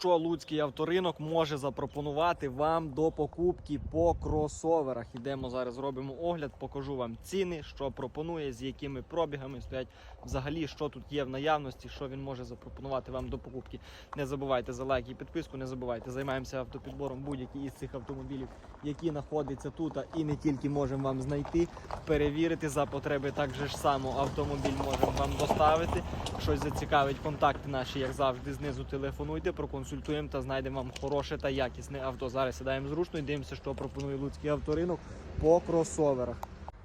Що Луцький авторинок може запропонувати вам до покупки по кросоверах? Ідемо зараз, зробимо огляд, покажу вам ціни, що пропонує, з якими пробігами стоять, взагалі, що тут є в наявності, що він може запропонувати вам до покупки. Не забувайте за лайк і підписку, не забувайте, займаємося автопідбором будь-які із цих автомобілів, які знаходяться тут, а і не тільки можемо вам знайти, перевірити за потреби. Так же ж само автомобіль можемо вам доставити. Щось зацікавить, контакти наші, як завжди, знизу телефонуйте, проконсультуємо та знайдемо вам хороше та якісне авто. Зараз сідаємо зручно і дивимося, що пропонує Луцький авторинок по кросоверах.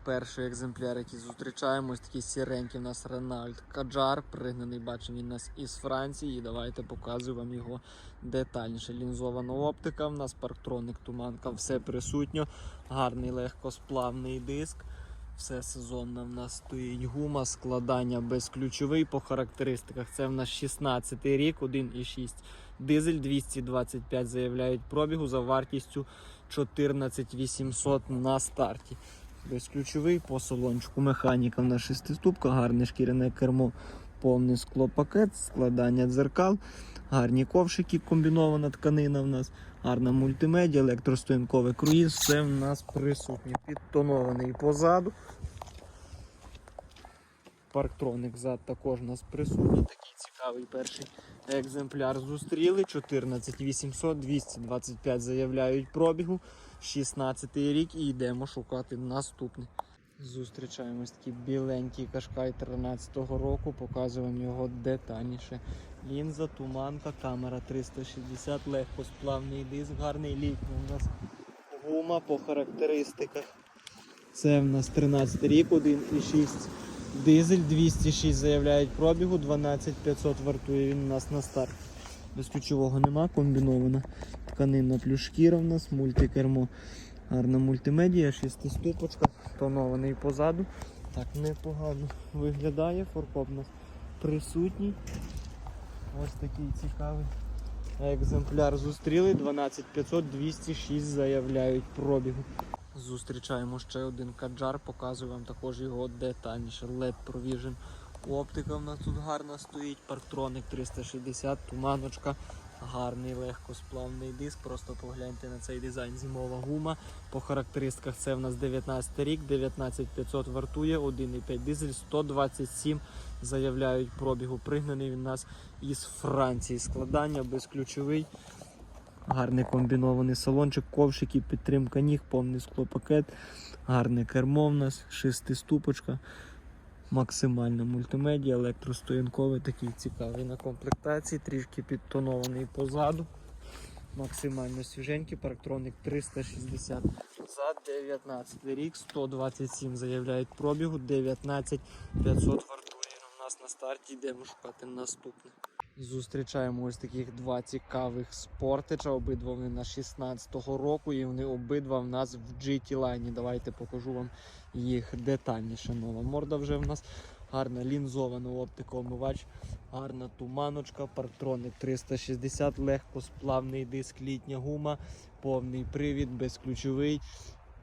Перший екземпляр, який зустрічаємо, ось такий сіренький у нас Ренальд Каджар, пригнаний, бачимо він у нас із Франції. І давайте показую вам його детальніше. Лінзована оптика, в нас парктроник, туманка, все присутньо. Гарний легкосплавний диск. Все сезонно в нас стоїть гума, складання безключовий по характеристиках. Це в нас 16 рік, 1,6 дизель 225 заявляють пробігу за вартістю 14 800 на старті. Безключовий по салончику. Механіка в нас шестиступка, гарне шкіряне кермо, повний склопакет, складання дзеркал, гарні ковшики, комбінована тканина в нас, гарна мультимедіа, електростоянковий круїз, все в нас присутнє. Підтонований позаду. Парктроник зад також у нас присутній. Цікавий перший екземпляр зустріли. 14 800, 225 заявляють пробігу. 16 рік і йдемо шукати наступний. Зустрічаємось такий біленький кашкай 13-го року, показуємо його детальніше. Лінза, туманка, камера 360, легкосплавний диск, гарний лік. У нас гума по характеристиках. Це в нас 13 рік, 1,6 дизель, 206 заявляють пробігу, 12500 вартує він у нас на старт. Без ключового нема, комбінована тканина плюс шкіра в нас, мультикермо. Гарна мультимедія, шестиступочка, тонований позаду. Так непогано виглядає, форкоп у нас присутній. Ось такий цікавий екземпляр зустріли. 12500, 206 заявляють пробігу. Зустрічаємо ще один каджар, показую вам також його детальніше. LED Provision. Оптика в нас тут гарна стоїть, парктроник 360, туманочка, гарний легкосплавний диск. Просто погляньте на цей дизайн. Зимова гума. По характеристиках це в нас 19 рік, 19500 вартує, 1,5 дизель, 127 заявляють пробігу. Пригнаний він нас із Франції. Складання безключовий. Гарний комбінований салончик, ковшики, підтримка ніг, повний склопакет, гарне кермо в нас, шестиступочка, максимальна мультимедіа, електростоянковий, такий цікавий на комплектації, трішки підтонований позаду. Максимально свіженький, парктроник 360 за 19 рік, 127 заявляють пробігу, 19 500 вартує. У нас на старті йдемо шукати наступне. Зустрічаємо ось таких два цікавих спортича. Обидва вони на 16-го року, і вони обидва в нас в GT лайні. Давайте покажу вам їх детальніше. Нова морда вже в нас. Гарна лінзована оптикоомивач, гарна туманочка, парктроник 360, легкосплавний диск, літня гума, повний привід, безключовий,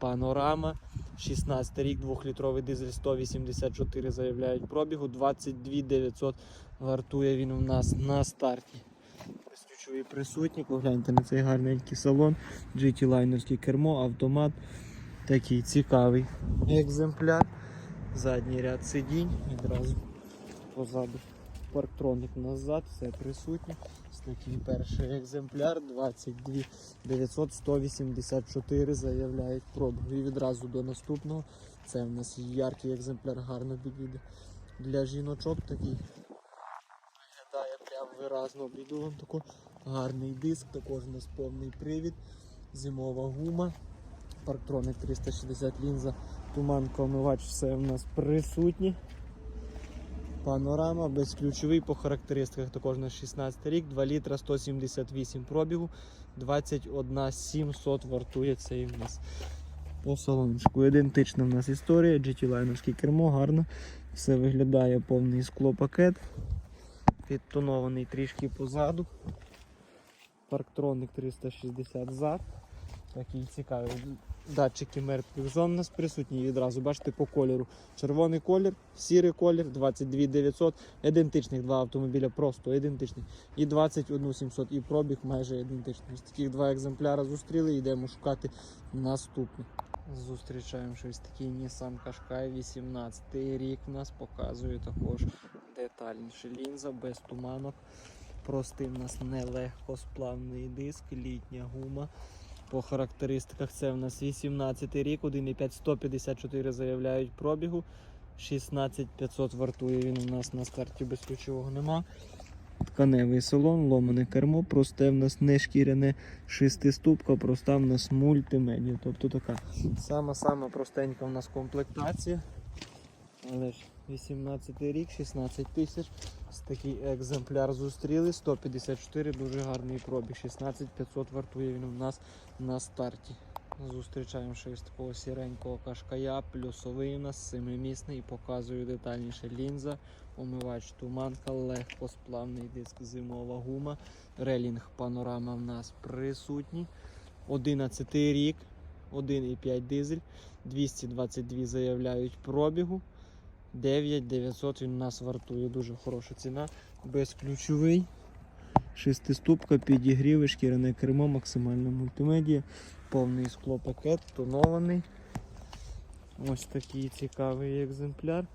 панорама. 16 рік, 2-літровий дизель 184 заявляють пробігу, 22 900 вартує він у нас на старті. Безключовий присутній, погляньте на цей гарненький салон, GT лайнерський кермо, автомат. Такий цікавий екземпляр. Задній ряд сидінь, відразу позаду парктроник назад, все присутнє. Такий перший екземпляр, 22 900 184 заявляють пробу. І відразу до наступного. Це в нас яркий екземпляр, гарно підійде. Для жіночок такий виглядає прям виразно обійду вам. Гарний диск, також у нас повний привід, зимова гума, парктроник 360 лінза, туманка омивач, все в нас присутнє. Панорама безключовий по характеристиках також на 16 рік, 2 літра 178 пробігу, 21 700 вартує цей в нас по салончику. Ідентична в нас історія, GT лайнерське кермо, гарно. Все виглядає повний склопакет. Підтонований трішки позаду. Парктроник 360 зад. Такий цікавий. Датчики мертвих зон у нас присутні відразу. Бачите по кольору. Червоний колір, сірий колір, 22 900, ідентичних два автомобіля, просто ідентичних. І 21 700, і пробіг майже ідентичний. Ось таких два екземпляри зустріли, йдемо шукати наступний. Зустрічаємо щось такий Nissan Qashqai 18 рік. Нас показує також детальніше лінза без туманок. Простий у нас нелегкосплавний диск, літня гума. По характеристиках це в нас 18 рік, 1,5 154 заявляють пробігу. 16500 вартує він у нас на старті без ключового нема. Тканевий салон, ломане кермо, просте в нас не шкіряне шестиступка, проста в нас мультимедіа. Тобто така сама-сама простенька в нас комплектація. Але ж 18 рік, 16 тисяч. Такий екземпляр зустріли. 154, дуже гарний пробіг. 16500 вартує він у нас на старті. Зустрічаємо щось такого сіренького кашкая, плюсовий у нас семимісний показую детальніше лінза, омивач туманка, легкосплавний диск, зимова гума, релінг панорама в нас присутній. 11 рік, 1,5 дизель, 222 заявляють пробігу. 9900 він у нас вартує, дуже хороша ціна. Безключовий. Шестиступка, підігріви, шкіряне кермо, максимальна мультимедія, повний склопакет, тонований. Ось такий цікавий екземпляр.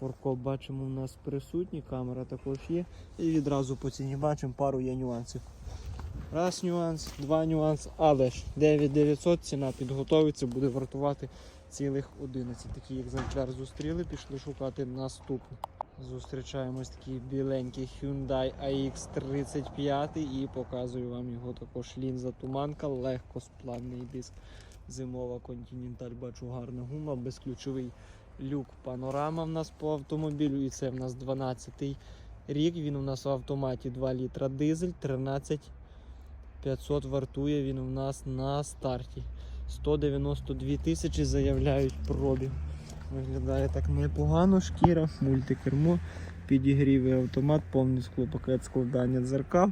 Форкоп бачимо у нас присутній, камера також є. І відразу по ціні бачимо пару є нюансів. Раз нюанс, два нюанс, але ж 9900 ціна підготовиться, буде вартувати цілих 11. Такий екземпляр зустріли, пішли шукати наступний. Зустрічаємо ось такий біленький Hyundai AX35 і показую вам його також лінза туманка, легкосплавний диск. Зимова Continental, бачу гарна гума, безключовий люк панорама в нас по автомобілю. І це в нас 12 рік. Він у нас в автоматі 2 літра дизель, 13 500 вартує він у нас на старті. 192 тисячі заявляють пробіг. Виглядає так непогано, шкіра, мультикермо, підігрівий автомат, повний склопакет складання дзеркал.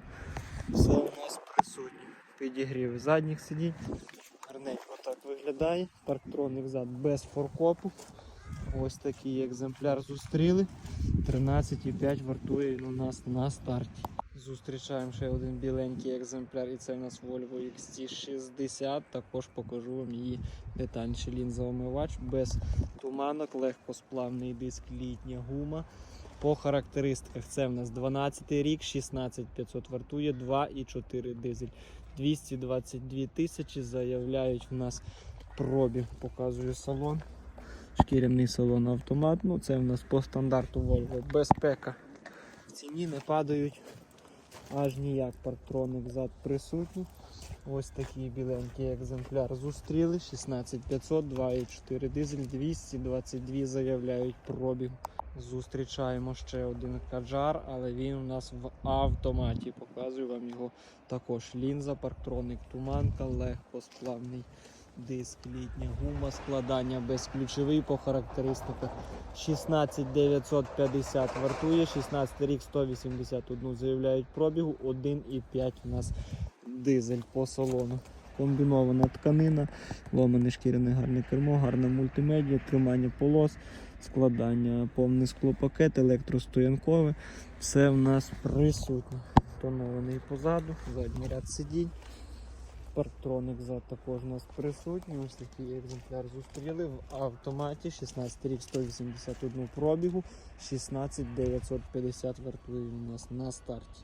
Все у нас присутнє. Підігріви задніх сидінь. Гарненько так виглядає. Парктроник зад без форкопу. Ось такий екземпляр зустріли. 13,5 вартує він у нас на старті. Зустрічаємо ще один біленький екземпляр, і це у нас Volvo XT60. Також покажу вам її детальніше лінзоомивач без туманок, легкосплавний диск, літня гума. По характеристиках це в нас 12 рік, 16500 вартує, 2,4 дизель. 222 тисячі заявляють в нас пробіг. Показую салон. Шкіряний салон автомат. Ну, це в нас по стандарту Volvo. Безпека. В ціні не падають аж ніяк. Парктроник зад присутній. Ось такий біленький екземпляр зустріли. 16500, 2,4 дизель, 222 заявляють пробіг. Зустрічаємо ще один каджар, але він у нас в автоматі. Показую вам його також. Лінза, парктроник, туманка, легкосплавний диск, літня гума, складання безключовий по характеристиках. 16950 вартує, 16 рік 181 заявляють пробігу, 1,5 у нас дизель по салону. Комбінована тканина, ломане шкіряне гарне кермо, гарна мультимедіа, тримання полос, складання, повний склопакет, електростоянкове. Все в нас присутнє. Тонований позаду, задній ряд сидінь. Парктроник зад також у нас присутній. Ось такий екземпляр зустріли в автоматі. 16 рік 181 пробігу, 16 950 вартує у нас на старті.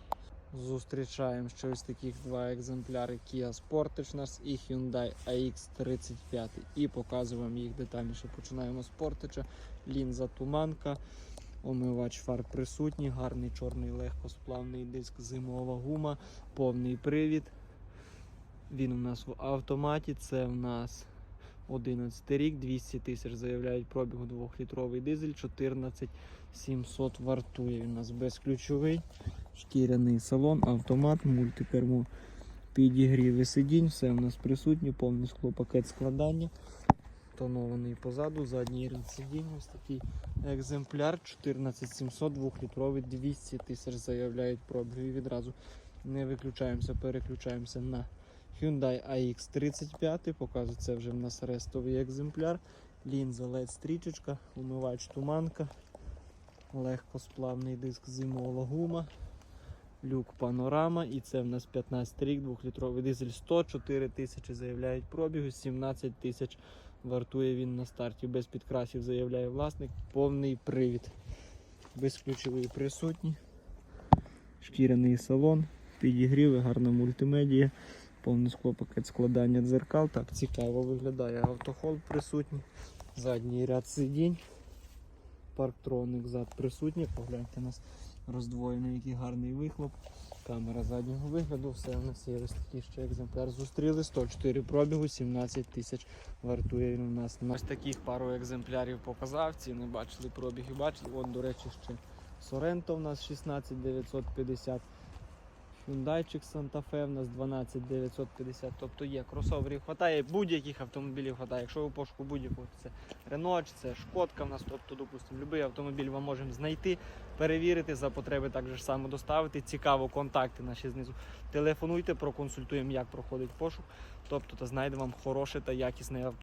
Зустрічаємо ще ось таких два екземпляри Kia Sportage нас і Hyundai AX35. І показую вам їх детальніше. Починаємо з Sportage. Лінза туманка. Омивач фар присутній, гарний чорний легкосплавний диск, зимова гума, повний привід. Він у нас в автоматі. Це в нас 11 рік, 200 тисяч заявляють пробігу 2-літровий дизель, 14 700 вартує. Він у нас безключовий, шкіряний салон, автомат, мультикермо, підігріви сидінь, все у нас присутнє, повний склопакет складання. Тонований позаду, задній ряд сидінь, ось такий екземпляр 14700, 2-літровий, 200 тисяч заявляють пробіг. І відразу не виключаємося, переключаємося на Hyundai AX35, показую, це вже в нас рестовий екземпляр. Лінза LED стрічечка, умивач туманка, легкосплавний диск зимова гума, люк панорама. І це в нас 15 рік, 2-літровий дизель 104 тисячі заявляють пробігу, 17 тисяч вартує він на старті. Без підкрасів заявляє власник, повний привід. Безключовий присутній, шкіряний салон, підігріви, гарна мультимедія. Повний склопакет складання дзеркал. Так, цікаво виглядає автохол присутній. Задній ряд сидінь. Парктроник зад присутній. Погляньте у нас роздвоєний, який гарний вихлоп. Камера заднього вигляду. Все у нас є ось такий ще екземпляр. Зустріли 104 пробігу, 17 тисяч вартує він у нас. Ось таких пару екземплярів показав. Ціни бачили, пробіги бачили. От, до речі, ще Соренто у нас 16950. Hyundai Santa Fe в нас 12950, тобто є кросоверів, хватає будь-яких автомобілів хватає. Якщо ви пошуку будь-якого, це Renault, це Шкодка в нас, тобто, допустимо, будь-який автомобіль ми можемо знайти, перевірити, за потреби так же само доставити. Цікаво, контакти наші знизу. Телефонуйте, проконсультуємо, як проходить пошук. Тобто, та знайдемо вам хороше та якісне авто.